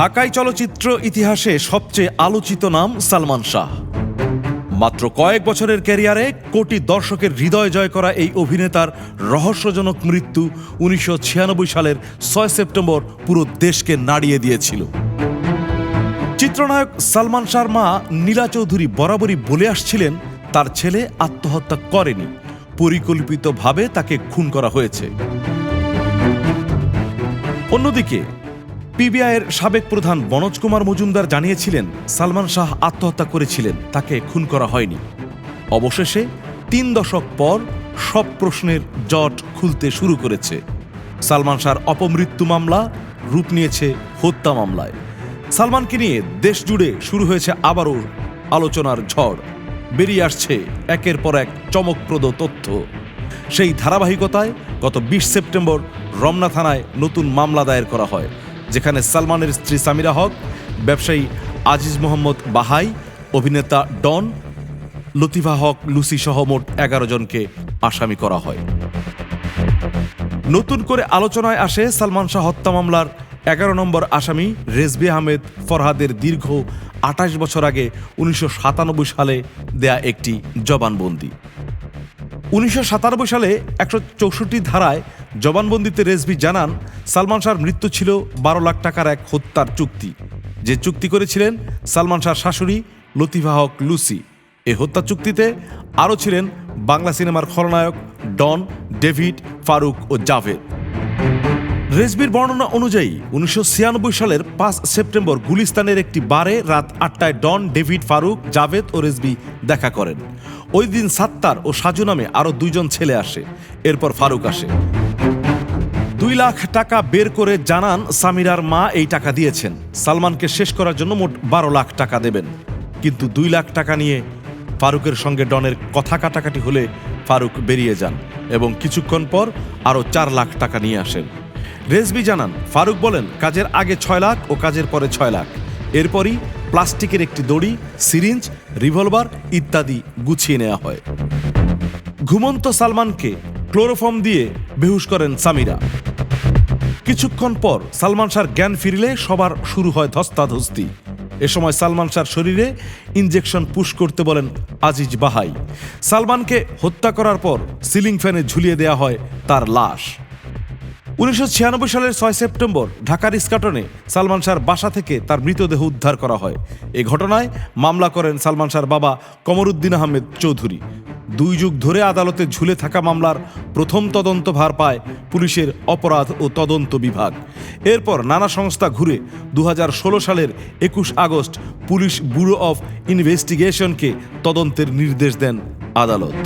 ঢাকাই চলচ্চিত্র ইতিহাসে সবচেয়ে আলোচিত নাম সালমান শাহ। মাত্র কয়েক বছরের ক্যারিয়ারে কোটি দর্শকের হৃদয় জয় করা এই অভিনেতার রহস্যজনক মৃত্যু উনিশশো ছিয়ানব্বই সালের ছয় সেপ্টেম্বর পুরো দেশকে নাড়িয়ে দিয়েছিল। চিত্রনায়ক সালমান শাহর মা নীলা চৌধুরী বরাবরই বলে আসছিলেন, তার ছেলে আত্মহত্যা করেনি, পরিকল্পিতভাবে তাকে খুন করা হয়েছে। অন্যদিকে পিবিআইয়ের সাবেক প্রধান মনোজ কুমার মজুমদার জানিয়েছিলেন, সালমান শাহ আত্মহত্যা করেছিলেন, তাকে খুন করা হয়নি। অবশেষে তিন দশক পর সব প্রশ্নের জট খুলতে শুরু করেছে। সালমান শাহর অপমৃত্যু মামলা রূপ নিয়েছে হত্যা মামলায়। সালমানকে নিয়ে দেশ জুড়ে শুরু হয়েছে আবারও আলোচনার ঝড়। বেরিয়ে আসছে একের পর এক চমকপ্রদ তথ্য। সেই ধারাবাহিকতায় গত বিশ সেপ্টেম্বর রমনা থানায় নতুন মামলা দায়ের করা হয়। যেখানে সালমানের স্ত্রী সামিরা হক, ব্যবসায়ী আজিজ মোহাম্মদ বাহাই, অভিনেতা ডন, লতিফা হক, লুসি সহ মোট এগারো জনকে আসামি করা হয়। নতুন করে আলোচনায় আসে সালমান শাহ হত্যা মামলার এগারো নম্বর আসামি রেজবি আহমেদ ফরহাদের দীর্ঘ আঠাশ বছর আগে উনিশশো সাতানব্বই সালে দেয়া একটি জবানবন্দি। উনিশশো সাতানব্বই সালে একশো চৌষট্টি ধারায় জবানবন্দিতে রেজভি জানান, সালমান শাহর মৃত্যু ছিল বারো লাখ টাকার এক হত্যার চুক্তি। যে চুক্তি করেছিলেন সালমান শাহর শাশুড়ি লতিফা হক লুসি। এই হত্যা চুক্তিতে আরও ছিলেন বাংলা সিনেমার খলনায়ক ডন, ডেভিড, ফারুক ও জাভেদ। রেজবির বর্ণনা অনুযায়ী, উনিশশো ছিয়ানব্বই সালের পাঁচ সেপ্টেম্বর গুলিস্তানের একটি বারে রাত আটটায় ডন, ডেভিড, ফারুক, জাভেদ ও রেজবি দেখা করেন। ওই দিন সাত্তার ও সাজু নামে আরও দুইজন ছেলে আসে। এরপর ফারুক আসে। দুই লাখ টাকা বের করে জানান সামিরার মা এই টাকা দিয়েছেন। সালমানকে শেষ করার জন্য মোট বারো লাখ টাকা দেবেন। কিন্তু দুই লাখ টাকা নিয়ে ফারুকের সঙ্গে ডনের কথা কাটাকাটি হলে ফারুক বেরিয়ে যান এবং কিছুক্ষণ পর আরও চার লাখ টাকা নিয়ে আসেন। রেজবি জানান, ফারুক বলেন, কাজের আগে ছয় লাখ ও কাজের পরে ছয় লাখ। এরপরই প্লাস্টিকের একটি দড়ি, সিরিঞ্জ, রিভলভার ইত্যাদি গুছিয়ে নেওয়া হয়। ঘুমন্ত সালমানকে ক্লোরোফর্ম দিয়ে বেহুশ করেন সামিরা। কিছুক্ষণ পর সালমান শাহর জ্ঞান ফিরলে সবার শুরু হয় ধস্তাধস্তি। এ সময় সালমান শাহর শরীরে ইনজেকশন পুশ করতে বলেন আজিজ বাহাই। সালমানকে হত্যা করার পর সিলিং ফ্যানে ঝুলিয়ে দেওয়া হয় তার লাশ। উনিশশো ছিয়ানব্বই সালের ছয় সেপ্টেম্বর ঢাকার ইস্কাটনে সালমান শাহর বাসা থেকে তার মৃতদেহ উদ্ধার করা হয়। এ ঘটনায় মামলা করেন সালমান শাহর বাবা কমরুদ্দিন আহমেদ চৌধুরী। দুই যুগ ধরে আদালতে ঝুলে থাকা মামলার প্রথম তদন্ত ভার পায় পুলিশের অপরাধ ও তদন্ত বিভাগ। এরপর নানা সংস্থা ঘুরে দু হাজার ষোলো সালের একুশ আগস্ট পুলিশ ব্যুরো অফ ইনভেস্টিগেশনকে তদন্তের নির্দেশ দেন আদালত।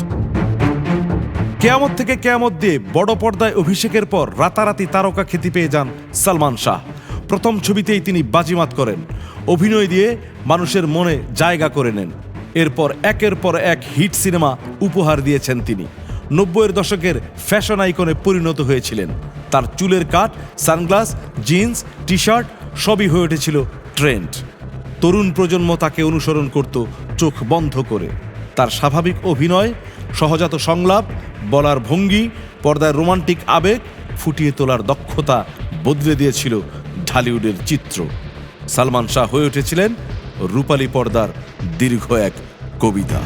কেয়ামত থেকে কেয়ামত দিয়ে বড় পর্দায় অভিষেকের পর রাতারাতি তারকা খ্যাতি পেয়ে যান সালমান শাহ। প্রথম ছবিতেই তিনি বাজিমাত করেন। অভিনয় দিয়ে মানুষের মনে জায়গা করে নেন। এরপর একের পর এক হিট সিনেমা উপহার দিয়েছেন তিনি। নব্বইয়ের দশকের ফ্যাশন আইকনে পরিণত হয়েছিলেন। তার চুলের cut, sunglass, jeans T shirt সবই হয়ে উঠেছিল ট্রেন্ড। তরুণ প্রজন্ম তাকে অনুসরণ করত চোখ বন্ধ করে। তার স্বাভাবিক অভিনয়, সহজাত সংলাপ, বলার ভঙ্গি, পর্দায় রোমান্টিক আবেগ ফুটিয়ে তোলার দক্ষতা বদলে দিয়েছিল ঢালিউডের চিত্র। সালমান শাহ হয়ে উঠেছিলেন রূপালী পর্দার দীর্ঘ এক কবিতা।